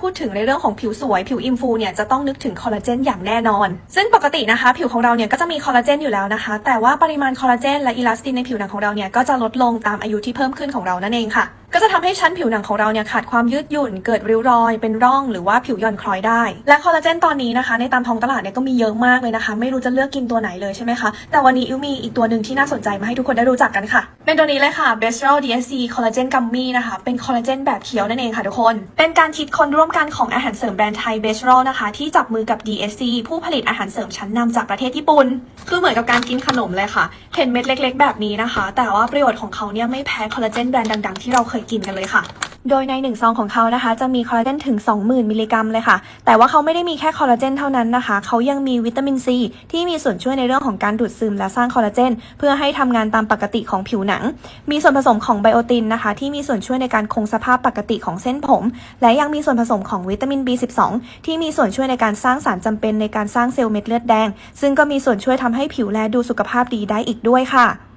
พูดถึงในเรื่องของผิวสวยผิวอิมฟูเนี่ยจะต้องนึกถึงคอลลาเจนอย่างแน่นอน ซึ่งปกตินะคะ ผิวของเราเนี่ยก็จะมีคอลลาเจนอยู่แล้วนะคะ แต่ว่าปริมาณคอลลาเจนและอิลาสตินในผิวหนังของเราเนี่ยก็จะลดลงตามอายุที่เพิ่มขึ้นของเรานั่นเองค่ะ ก็จะทำให้ชั้นผิวหนังของเราเนี่ยขาดความยืดหยุ่น เกิดริ้วรอย เป็นร่องหรือว่าผิวหย่อนคล้อยได้ และคอลลาเจนตอนนี้นะคะ ในตามท้องตลาดเนี่ยก็มีเยอะมากเลยนะคะ ไม่รู้จะเลือกกินตัวไหนเลยใช่ไหมคะ แต่วันนี้อิวมีอีกตัวหนึ่งที่น่าสนใจมาให้ทุกคนได้รู้จักกันค่ะ เป็นตัวนี้เลยค่ะ b e s t r o DSC Collagen Gummy นะคะ เป็นคอลลาเจนแบบเคี้ยวนั่นเองค่ะทุกคน เป็นการคิดค้นร่วมกันของอาหารเสริมแบรนด์ไทย b e s t r o นะคะ ที่จับมือกับ DSC ผู้ผลิตอาหารเสริมชั้นนำจากประเทศญี่ปุ่น คือเหมือนกับการกินขนมเลยค่ะ เห็นเม็ดเล็ก ๆ แบบนี้นะคะ แต่ว่าประโยชน์ของเขาเนี่ยไม่แพ้คอลลาเจนแบรนด์ดัง ๆ ที่เราเคยกินกันเลยค่ะ โดยในหนึ่งซองของเขานะคะ จะมีคอลลาเจนถึง 20,000 มิลลิกรัมเลยค่ะ แต่ว่าเขาไม่ได้มีแค่คอลลาเจนเท่านั้นนะคะ เขายังมีวิตามินซีที่มีส่วนช่วยในเรื่องของการดูดซึมและสร้างคอลลาเจน เพื่อให้ทำงานตามปกติของผิวหนัง มีส่วนผสมของไบโอตินนะคะ ที่มีส่วนช่วยในการคงสภาพปกติของเส้นผม และยังมีส่วนผสมของวิตามิน B12 ที่มีส่วนช่วยในการสร้างสารจำเป็นในการสร้างเซลล์เม็ดเลือดแดง ซึ่งก็มีส่วนช่วยทำให้ผิวแลดูสุขภาพดีได้อีกด้วยค่ะ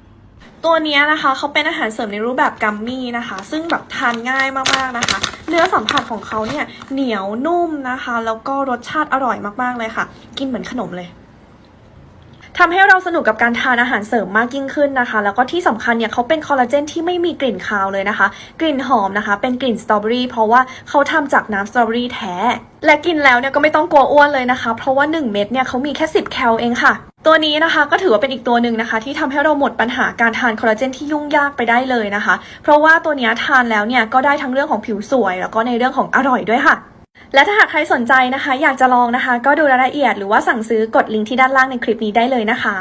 ตัวนี้นะคะเขาเป็นอาหารเสริมในรูปแบบกัมมี่นะคะ ซึ่งแบบทานง่ายมากๆนะคะ เนื้อสัมผัสของเขาเนี่ยเหนียวนุ่มนะคะ แล้วก็รสชาติอร่อยมากๆเลยค่ะ กินเหมือนขนมเลยทำให้เราสนุกกับการทานอาหารเสริมมากยิ่งขึ้นนะคะ แล้วก็ที่สำคัญเนี่ยเขาเป็นคอลลาเจนที่ไม่มีกลิ่นคาวเลยนะคะ กลิ่นหอมนะคะ เป็นกลิ่นสตรอเบอรี่เพราะว่าเขาทำจากน้ำสตรอเบอรี่แท้ และกินแล้วเนี่ยก็ไม่ต้องกลัวอ้วนเลยนะคะ เพราะว่า 1 เม็ดเนี่ยเขามีแค่ 10 แคลเองค่ะ ตัวนี้นะคะก็ถือว่าเป็นอีกตัวหนึ่งนะคะ ที่ทำให้เราหมดปัญหาการทานคอลลาเจนที่ยุ่งยากไปได้เลยนะคะ เพราะว่าตัวเนี้ยทานแล้วเนี่ยก็ได้ทั้งเรื่องของผิวสวย แล้วก็ในเรื่องของอร่อยด้วยค่ะ และถ้าหากใครสนใจนะคะ อยากจะลองนะคะ ก็ดูรายละเอียดหรือว่าสั่งซื้อกดลิงก์ที่ด้านล่างในคลิปนี้ได้เลยนะคะ